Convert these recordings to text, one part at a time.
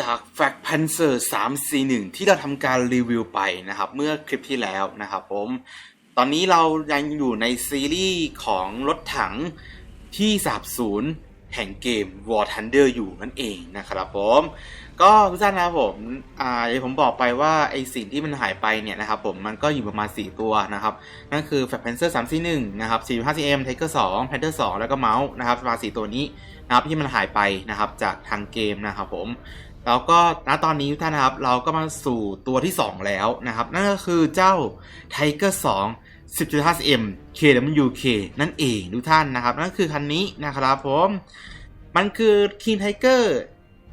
จาก f a c t p a n z e r 341 ที่เราทำการรีวิวไปนะครับ เมื่อคลิปที่แล้วนะครับผม ตอนนี้เรายังอยู่ในซีรีส์ของรถถังที่สาบสูญแห่งเกม War Thunder อยู่นั่นเองนะครับผม ก็ทุกท่านนะครับผมอ่าอย่างผมบอกไปว่าไอสิ่งที่มันหายไปเนี่ยนะครับผมมันก็อยู่ประมาณ 4 ตัวนะครับ นั่นคือ f a c t p a n z e r 341นะครับ 45cm Tiger 2 Panther 2 แล้วก็เมาส์นะครับประมาณ4ตัวนี้นะครับที่มันหายไปนะครับจากทางเกมนะครับผม แล้วก็ณตอนนี้ทุกท่านนะครับเราก็มาสู่ตัวที่ 2 แล้วนะครับ นั่นก็คือเจ้า Tiger 2 10.5 m KWK นั่นเองทุกท่านนะครับ นั่นคือคันนี้นะครับผมมันคือ King Tiger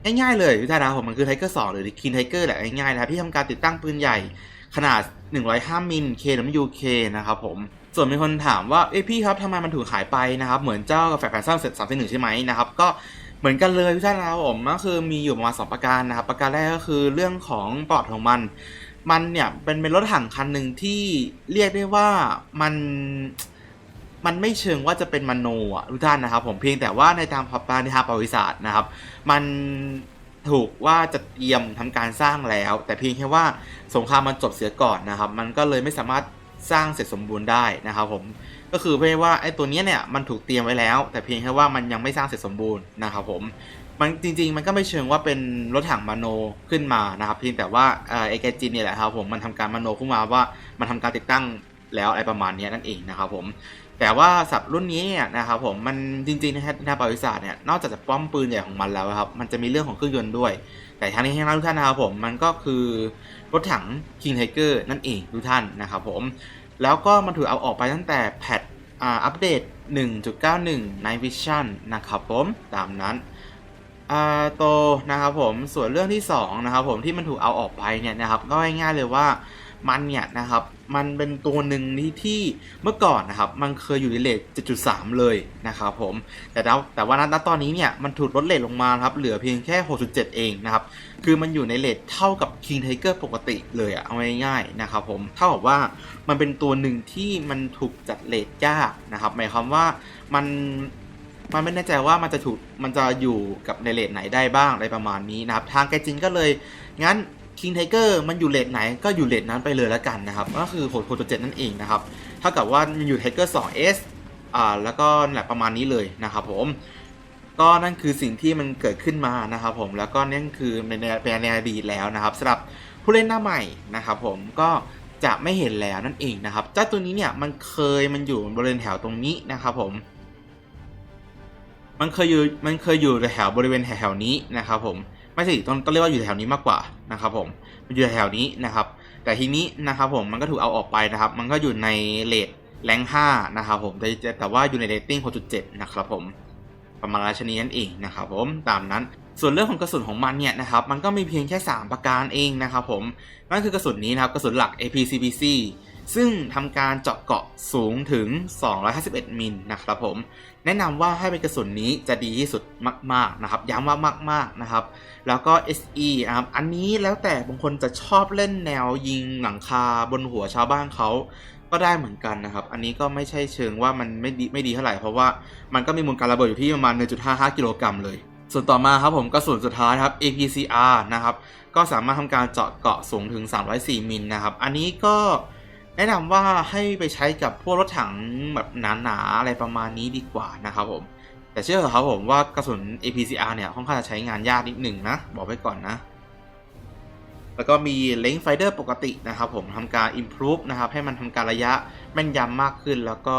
ง่ายๆเลยทุกท่านนะผมมันคือ Tiger 2 หรือ King Tiger แหละง่ายๆนะครับที่ทำการติดตั้งปืนใหญ่ขนาด 105 มิล KWK นะครับผมส่วนมีคนถามว่าเอ้พี่ครับทำไมมันถูกขายไปนะครับ เหมือนเจ้าแฟร์แฟนซัมเสร็จสามสิบหนึ่งใช่ไหมนะครับ ก็ เหมือนกันเลยทุกท่านครับผมก็คือมีอยู่ประมาณสองประการนะครับ ประการแรกก็คือเรื่องของปอดของมัน มันเนี่ยเป็นเป็นรถถังคันหนึ่งที่เรียกได้ว่ามันมันไม่เชิงว่าจะเป็นมโนอะทุกท่านนะครับ ผมเพียงแต่ว่าในทางพับปาในทางประวัติศาสตร์นะครับ มันถูกว่าจะเตรียมทำการสร้างแล้ว แต่เพียงแค่ว่าสงครามมันจบเสียก่อนนะครับ มันก็เลยไม่สามารถสร้างเสร็จสมบูรณ์ได้นะครับ ผม ก็คือเพื่อว่าไอ้ตัวนี้เนี่ยมันถูกเตรียมไว้แล้ว แต่เพียงแค่ว่ามันยังไม่สร้างเสร็จสมบูรณ์นะครับผมมันจริงๆ มันก็ไม่เชิงว่าเป็นรถถังมโนขึ้นมานะครับเพียงแต่ว่าเอ่อแกจินเนี่ยแหละครับผมมันทำการมโนขึ้นมาว่ามันทำการติดตั้งแล้วอะไรประมาณนี้นั่นเองนะครับผมแต่ว่าสับรุ่นนี้เนี่ยนะครับผมมันจริงๆในทางประวัติศาสตร์เนี่ยนอกจากจะป้อมปืนใหญ่ของมันแล้วครับมันจะมีเรื่องของเครื่องยนต์ด้วย แต่ทั้งนี้ทั้งนั้นทุกท่านนะครับผมมันก็คือรถถัง King Tiger นั่นเองทุกท่านนะครับผม แล้วก็มันถูกเอาออกไปตั้งแต่แพทอัปเดต 1.91 Night Vision นะครับผมตามนั้นโตนะครับผมส่วนเรื่องที่2นะครับผมที่มันถูกเอาออกไปเนี่ยนะครับก็ง่ายๆเลยว่ามันเนี่ยนะครับ มันเป็นตัวหนึ่งที่ที่เมื่อก่อนนะครับ มันเคยอยู่ในเลท7.3 เลยนะครับผม แต่แล้วแต่ว่าณตอนนี้เนี่ย มันถูกลดเลทลงมาครับเหลือเพียงแค่ 6.7 เองนะครับ คือมันอยู่ในเลทเท่ากับ King Tiger ปกติเลยอะเอาง่ายๆนะครับผมเท่ากับว่ามันเป็นตัวหนึ่งที่มันถูกจัดเลทยากนะครับ หมายความว่ามันมันไม่แน่ใจว่ามันจะถูกมันจะอยู่กับในเลทไหนได้บ้างอะไรประมาณนี้นะครับ ทางแกจินก็เลยงั้น King Tiger มันอยู่เลทไหนก็อยู่เลทนั้นไปเลยแล้วกันนะครับ ก็คือ6 6.7นั่นเองนะครับเท่ากับว่ามันอยู่ Tiger 2S อ่าแล้วก็แหละประมาณนี้เลยนะครับผมก็นั่นคือสิ่งที่มันเกิดขึ้นมานะครับผมแล้วก็นั่นคือในในเป็นในอดีตแล้วนะครับสำหรับผู้เล่นหน้าใหม่นะครับผมก็จะไม่เห็นแล้วนั่นเองนะครับเจ้าตัวนี้เนี่ยมันเคยมันอยู่บริเวณแถวตรงนี้นะครับผม มันเคยอยู่มันเคยอยู่แถวบริเวณแถวนี้นะครับผม ไม่ใช่ต้องต้องเรียกว่าอยู่แถวนี้มากกว่านะครับผมมันอยู่แถวนี้นะครับ แต่ทีนี้นะครับผมมันก็ถูกเอาออกไปนะครับ มันก็อยู่ในเลทแรง5นะครับผมแต่แต่ว่าอยู่ในเรตติ้ง 6.7 นะครับผมประมาณราชนีนั่นเองนะครับผมตามนั้นส่วนเรื่องของกระสุนของมันเนี่ยนะครับมันก็มีเพียงแค่ 3 ประการเองนะครับผมนั่นคือกระสุนนี้นะครับกระสุนหลัก APCPC ซึ่งทำการเจาะเกาะสูงถึง 251 มิลนะครับผม แนะนำว่าให้เป็นกระสุนนี้จะดีที่สุดมาก ๆ นะครับ ย้ำว่ามาก ๆ นะครับ แล้วก็ SE นะครับ อันนี้แล้วแต่บางคนจะชอบเล่นแนวยิงหลังคาบนหัวชาวบ้านเขาก็ได้เหมือนกันนะครับ อันนี้ก็ไม่ใช่เชิงว่ามันไม่ดีไม่ดีเท่าไหร่ เพราะว่ามันก็มีมูลการระเบิดอยู่ที่ประมาณ 1.55 กิโลกรัมเลย ส่วนต่อมาครับผมกระสุนสุดท้ายครับ APCR นะครับ ก็สามารถทำการเจาะเกาะสูงถึง 304 มิลนะครับ อันนี้ก็ แนะนำว่าให้ไปใช้กับพวกรถถังแบบหนาๆอะไรประมาณนี้ดีกว่านะครับผม แต่เชื่อเถอะครับผมว่ากระสุน APCR เนี่ยค่อนข้างจะใช้งานยากนิดหนึ่งนะ บอกไว้ก่อนนะ แล้วก็มี Length Finder ปกตินะครับผมทำการ improve นะครับ ให้มันทำการระยะแม่นยำมากขึ้นแล้วก็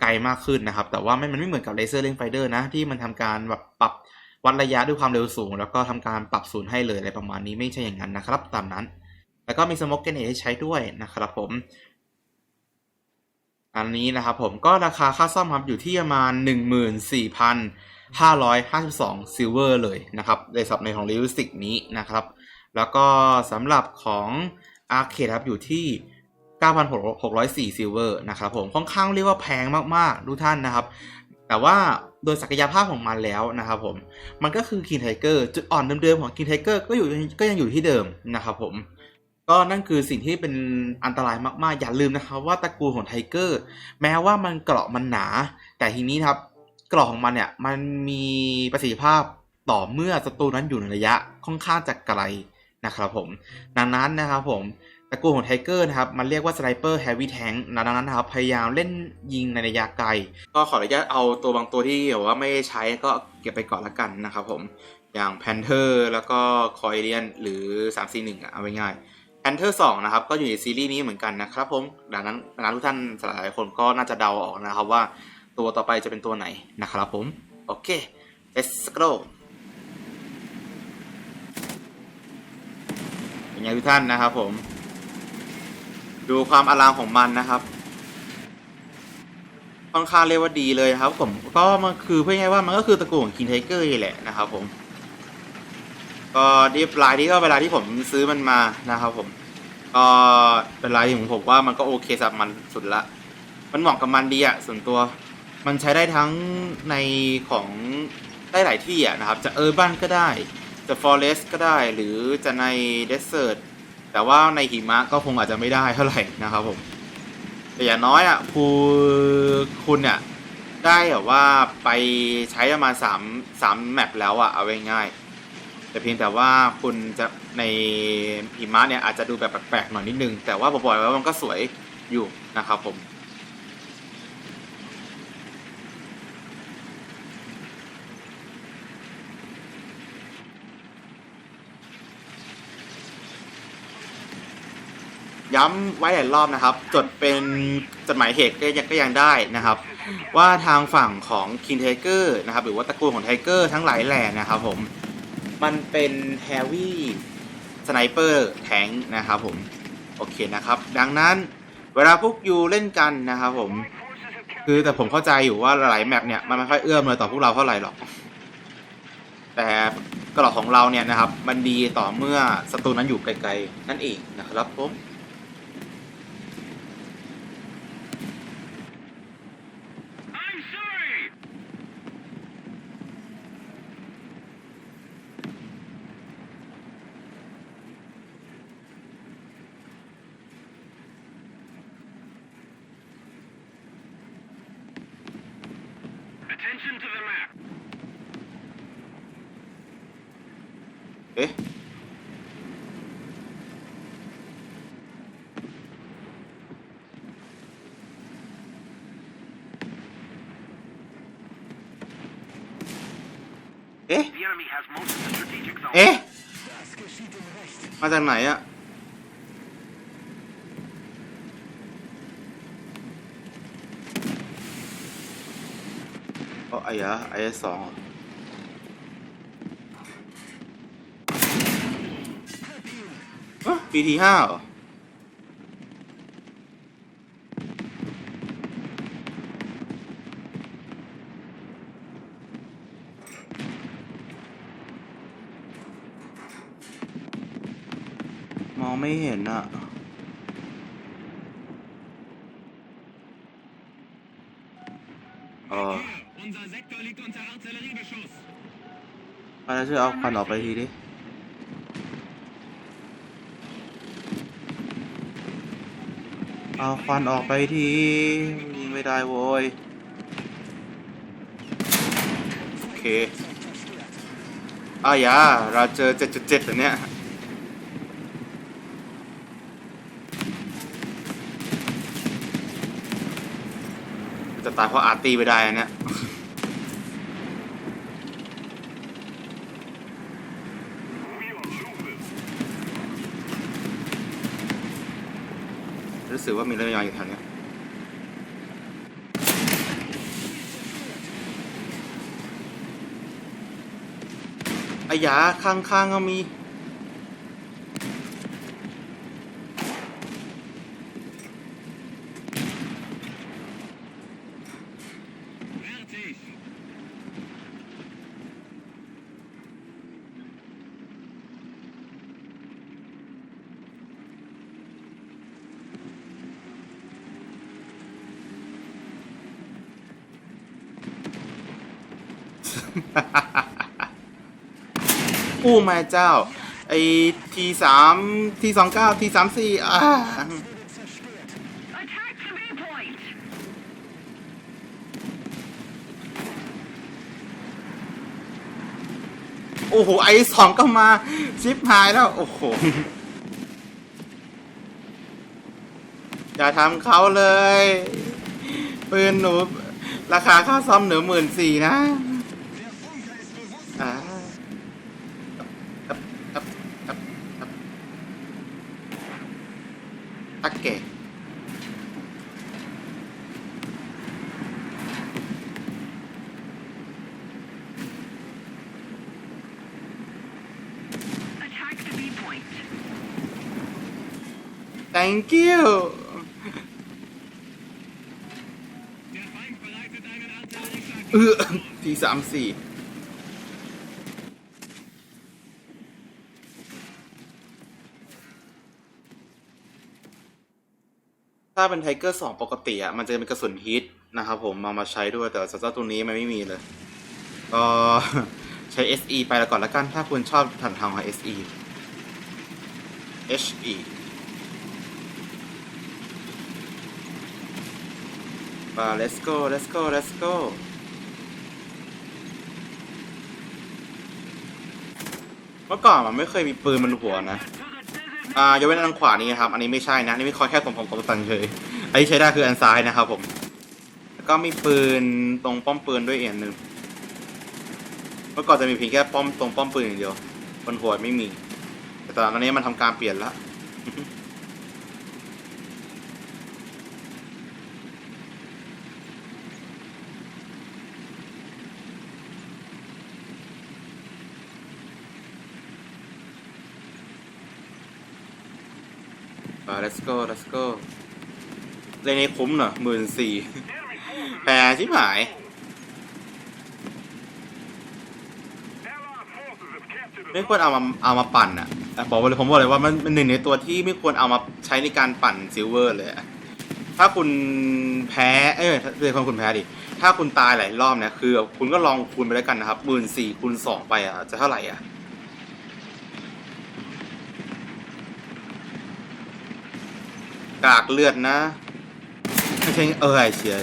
ไกลมากขึ้นนะครับ แต่ว่ามันไม่เหมือนกับ Laser Length Finder นะ ที่มันทำการแบบปรับวัดระยะด้วยความเร็วสูง แล้วก็ทำการปรับศูนย์ให้เลยอะไรประมาณนี้ไม่ใช่อย่างนั้นนะครับ ตามนั้น แล้วก็มี Smoke Grenade ให้ใช้ด้วยนะครับผม อันนี้นะครับผมก็ราคาค่าซ่อมครับอยู่ที่ประมาณ 14,552ซิลเวอร์เลยนะครับในสับในของ r e a l i s t i c นี้นะครับ แล้วก็สำหรับของ Arcade ครับอยู่ที่9,604ซิลเวอร์นะครับผมค่อนข้างเรียกว่าแพงมากๆทุกท่านนะครับ แต่ว่าโดยศักยภาพของมันแล้วนะครับผม มันก็คือ King Tiger จุดอ่อนเดิมๆของ King Tiger ก็อยู่ก็ยังอยู่ที่เดิมนะครับผม ก็นั่นคือสิ่งที่เป็นอันตรายมากๆ อย่าลืมนะครับว่าตระกูลของไทเกอร์แม้ว่ามันเกราะมันหนา แต่ทีนี้ครับเกราะของมันเนี่ยมันมีประสิทธิภาพต่อเมื่อศัตรูนั้นอยู่ในระยะค่อนข้างจะไกลนะครับผมดังนั้นนะครับผมตระกูลของไทเกอร์นะครับมันเรียกว่าสไนเปอร์แฮร์วี่แทงดังนั้นนะครับพยายามเล่นยิงในระยะไกล ก็ขออนุญาตเอาตัวบางตัวที่แบบว่าไม่ใช้ก็เก็บไปก่อนละกันนะครับผมอย่างแพนเทอร์แล้วก็คอยเลียนหรือ 3 4 1อะเอาไว้ง่าย แพนเทอร์2นะครับก็อยู่ในซีรีส์นี้เหมือนกันนะครับผมดังนั้นดังนั้นทุกท่านหลายคนก็น่าจะเดาออกนะครับว่าตัวต่อไปจะเป็นตัวไหนนะครับผม โอเค let's go เป็นไงทุกท่านนะครับผม ดูความอลังของมันนะครับค่อนข้างเรียกว่าดีเลยครับผมก็มันคือเพื่อไงว่ามันก็คือตระกูลของคินไทเกอร์แหละนะครับผม ก็ดีลายนี้ก็เวลาที่ผมซื้อมันมานะครับผม ก็เป็นลายที่ผมว่ามันก็โอเคสำหรับมันสุดละ มันเหมาะกับมันดีอะส่วนตัว มันใช้ได้ทั้งในของได้หลายที่อะนะครับ จะเออร์บันก็ได้ จะฟอเรสก็ได้ หรือจะในเดสเซิร์ตแต่ว่าในหิมะก็คงอาจจะไม่ได้เท่าไหร่นะครับผม แต่อย่างน้อยอะคือคุณเนี่ยได้แบบว่าไปใช้ประมาณสามสามแมปแล้วอะเอาไว้ง่ายๆ แต่เพียงแต่ว่าคุณจะในหิมะเนี่ยอาจจะดูแบบแปลกๆหน่อยนิดนึง แต่ว่าบอกๆแล้วมันก็สวยอยู่นะครับผมย้ำไว้หลายรอบนะครับ จดเป็นจดหมายเหตุก็ยังก็ยังได้นะครับ ว่าทางฝั่งของคินเทเกอร์นะครับ หรือว่าตระกูลของไทเกอร์ทั้งหลายแหล่นะครับผม มันเป็นแฮร์วี่สไนเปอร์แทงนะครับผม โอเคนะครับ ดังนั้นเวลาพวกยูเล่นกันนะครับผม คือแต่ผมเข้าใจอยู่ว่าหลายแมปเนี่ย มันไม่ค่อยเอื้อมเลยต่อพวกเราเท่าไหร่หรอก แต่กรอกของเราเนี่ยนะครับ มันดีต่อเมื่อศัตรูนั้นอยู่ไกลๆ นั่นเองนะครับผม I'm sorry! 'Attention to the map. เอ๊ะ เอ๊ะ The enemy has most of the strategic zone. เอ๊ะ มาจากไหนอะอ๋อไอ้ยะไอ้สอง ปีทีห้าเหรอมองไม่เห็นอะเออ Unser Sektor liegt unter Artilleriebeschuss. ไปแล้วช่วยเอาควันออกไปทีดิ เอาควันออกไปทียิงไม่ได้โว้ยโอเคอ้ายาเราเจอ 7.7แล้วเนี้ยจะตายเพราะอาร์ตีไปได้อันเนี้ย สึกว่ามีระยองยางอยู่แถวเนี้ยอายาข้างๆก็มี อู้แม่เจ้า ไอทีสามทีสองเก้าทีสามสี่อ่า Attack the B point! อโอ้โห ไอสองก็มาชิปหายแล้ว โอ้โห อย่าทำเขาเลยปืนหนู ราคาค่าซ่อมหนูหมื่นสี่นะอ่าครับครับครับครับโอเค Attack the B point. Thank you เออทีสามสี่ถ้าเป็นไทเกอร์สองปกติอะ มันจะเป็นกระสุนฮิตนะครับผมมามาใช้ด้วยแต่สำหรับตัวนี้มันไม่มีเลย ก็ใช้ SE ไปแล้วก่อนละกัน ถ้าคุณชอบถันทางของ SE HE มา let's go let's go let's go เมื่อก่อนมันไม่เคยมีปืนบนหัวนะ อ่ายกเว้นอันขวานี้ครับ อันนี้ไม่ใช่นะนนี้ไม่คอยแค่ผมผมผมตังเฉยอันที่ใช้ได้คืออันซ้ายนะครับผม แล้วก็มีปืนตรงป้อมปืนด้วยอีกอันหนึ่ง เมื่อก่อนจะมีเพียงแค่ป้อมตรงป้อมปืนอย่างเดียวบนหัวไม่มี แต่ตอนนี้มันทำการเปลี่ยนแล้ว อ่า let's go let's go เล่นให้คุ้มหนอหมื่นสี่แพงชิบหาย ไม่ควรเอามาเอามาปั่นอะแต่บอกเลยผมบอกเลยว่ามันเป็นหนึ่งในตัวที่ไม่ควรเอามาใช้ในการปั่นซิลเวอร์เลยถ้าคุณแพ้ เอ้ยเรียกว่าคุณแพ้ดิ ถ้าคุณตายหลายรอบเนี่ยคือ คุณก็ลองคูณไปแล้วกันนะครับหมื่นสี่คูณสองไปอะจะเท่าไหร่อะ กากเลือดนะ ไม่ใช่เออไอเฉีย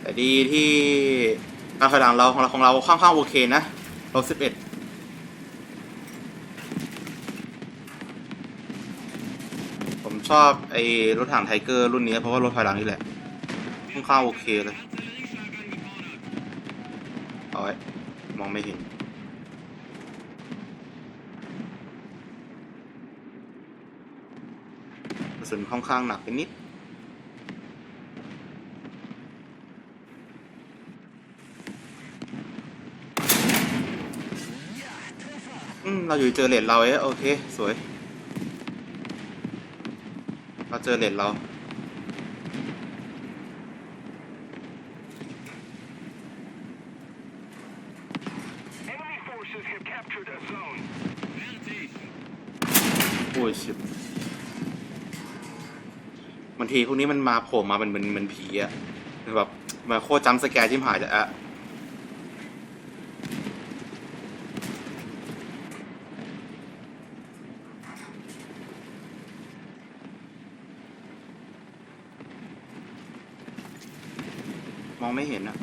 แต่ดีที่การถอยหลังเราของเราของเราค่อนข้างโอเคนะลบสิบเอ็ดผมชอบไอ้รถถังไทเกอร์รุ่นนี้เพราะว่ารถถอยหลังนี่แหละค่อนข้างโอเคเลยเอาไว้มองไม่เห็น กระสุนค่อนข้างหนักไปนิด อืม เราอยู่เจอเลนเราเอ๊ะโอเค สวย เราเจอเลนเรา Enemy forces have captured a zone. Fertig. โอ้ยชิบบางทีพวกนี้มันมาโผล่มาเป็นเหมือนเหมือนผีอะแบบมาโคตรจำสแกร์ชิมหายจะอะมองไม่เห็นอะ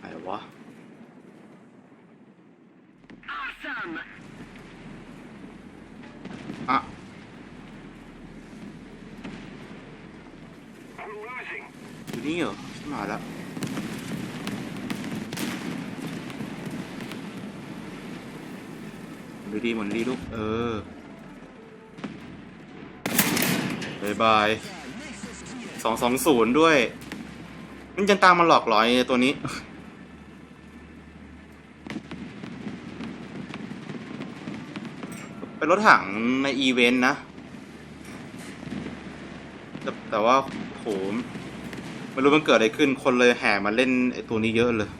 ไหนวะ Awesome. อะ We're losing. อยู่นี่เหรอขึ้นมาแล้วดูดีหมดดีลูก เออบายบายสองสองศูนย์ด้วย มันยังตามมาหลอกหลอยตัวนี้ เป็นรถถังในอีเวนต์นะ แต่แต่ว่า โหมไม่รู้มันเกิดอะไรขึ้น คนเลยแห่มาเล่นไอ้ตัวนี้เยอะเลย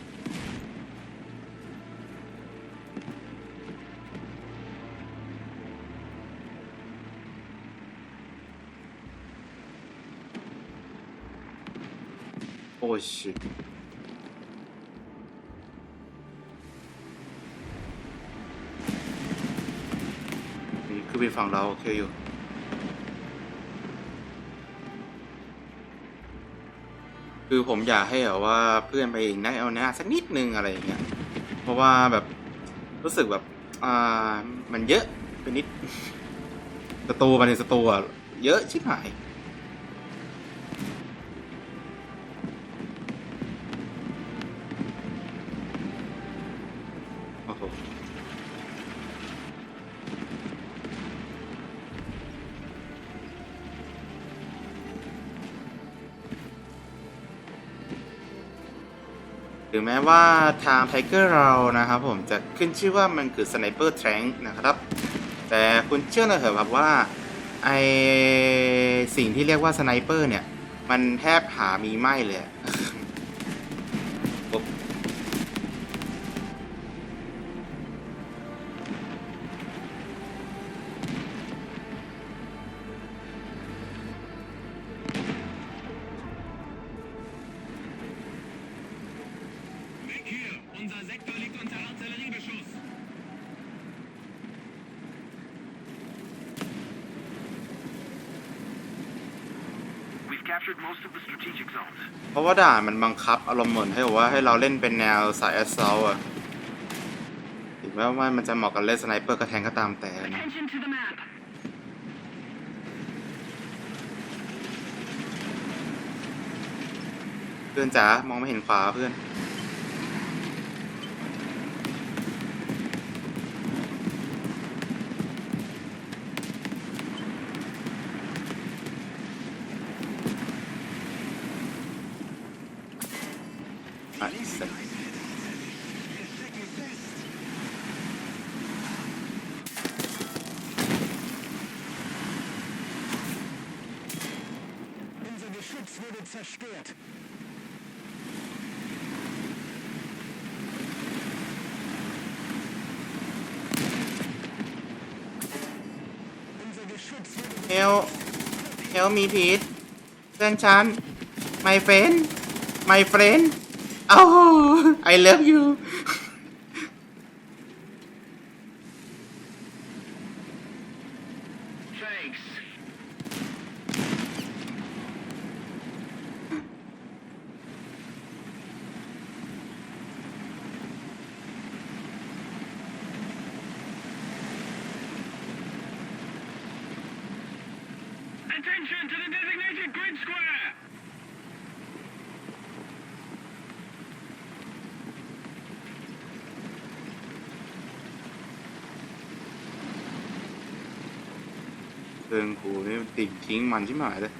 โอ้ชินี่คือไปฝั่งเราโอเคอยู่ คือผมอยากให้แบบว่าเพื่อนไปเองได้เอาหน้าสักนิดนึงอะไรอย่างเงี้ย เพราะว่าแบบรู้สึกแบบอ่ามันเยอะไปนิดสตูมาในสตูอะเยอะชิบหาย ถึงแม้ว่าทางไทเกอร์เรานะครับผมจะขึ้นชื่อว่ามันคือสไนเปอร์แทงนะครับ แต่คุณเชื่อเลยเหรอครับว่าไอสิ่งที่เรียกว่าสไนเปอร์เนี่ย มันแทบหามีไม่เลย Unser Sektor liegt unter Artilleriebeschuss. We've captured most of the strategic zones. เพราะว่าด่านมันบังคับอารมณ์เหมือนให้บอกว่าให้เราเล่นเป็นแนวสายแอสซอลอะถึงแม้ว่ามันจะเหมาะกับเล่นสไนเปอร์กระแทงก็ตามแต่นะ Attention to the map. เพื่อนจ๋ามองไม่เห็นขวาเพื่อน ไอ้สัส Unser Geschütz wurde zerstört. Unser Geschütz wurde เฮลเฮลมีพีทเพื่อนฉัน my friend my friend Oh, I love you. Thanks. Attention to the กูนี่ติ่งทิ้งมันชิบหายเลย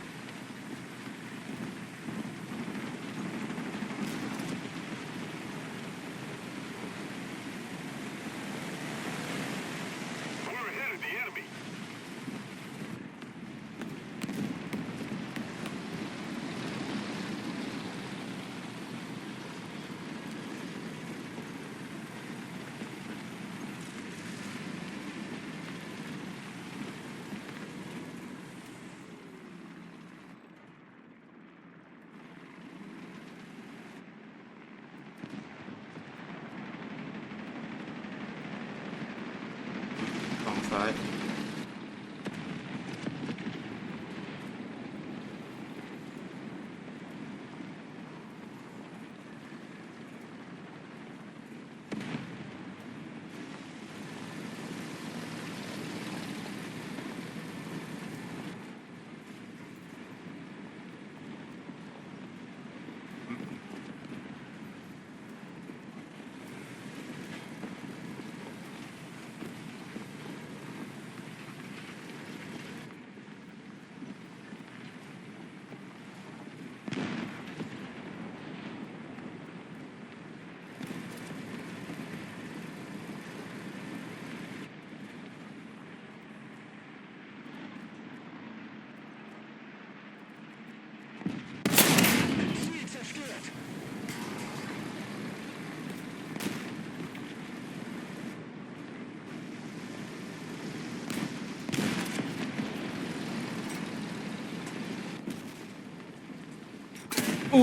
ร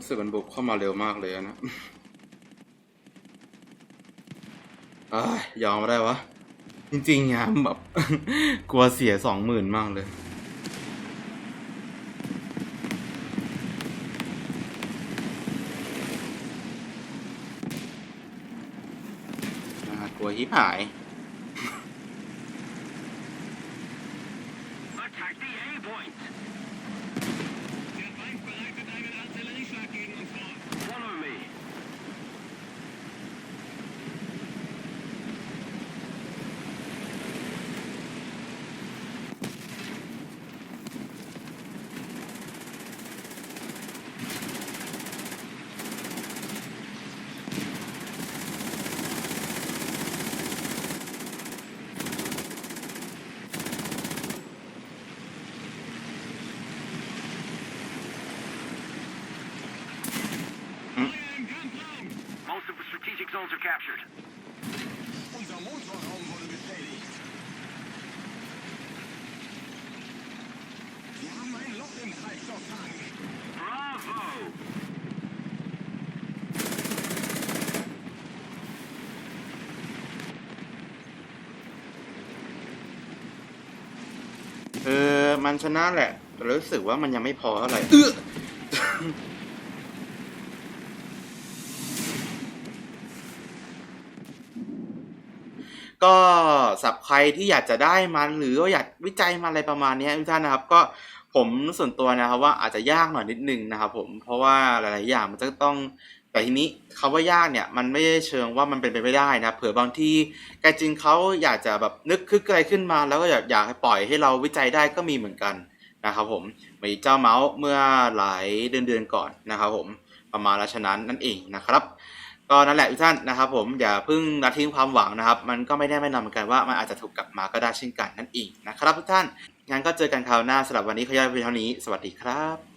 ู้สึกมันบุกเข้ามาเร็วมากเลยนะอ้ยอมไม่ได้วะ จริงๆงามแบบ กลัวเสียสองหมื่นมากเลย น่ากลัวฮิบหาย Attack the A point. เออ มันชนะแหละ แต่รู้สึกว่ามันยังไม่พอเท่าไหร่เอื้อก็สับใครที่อยากจะได้มันหรือว่าอยากวิจัยมันอะไรประมาณเนี้ยทุกท่านนะครับ ก็ ผมส่วนตัวนะครับว่าอาจจะยากหน่อยนิดนึงนะครับผมเพราะว่าหลาย ๆ อย่างมันจะต้องแต่ทีนี้คำว่ายากเนี่ยมันไม่ได้เชิงว่ามันเป็นไปไม่ได้นะเผื่อบางที่แกจริงเขาอยากจะแบบนึกคึกอะไรขึ้นมา แล้วก็อยากอยากให้ปล่อยให้เราวิจัยได้ก็มีเหมือนกันนะครับผมมีเจ้าเมาส์เมื่อหลายเดือนเดือนก่อนนะครับผมประมาณราชนั้นนั่นเองนะครับก็นั่นแหละทุกท่านนะครับผมอย่าเพิ่งละทิ้งความหวังนะครับ มันก็ไม่ได้ไม่นำเหมือนกันว่ามันอาจจะถูกกลับมาก็ได้เช่นกันนั่นเองนะครับทุกท่าน งั้นก็เจอกันคราวหน้าสำหรับวันนี้ขอย้ายไปเท่านี้ สวัสดีครับ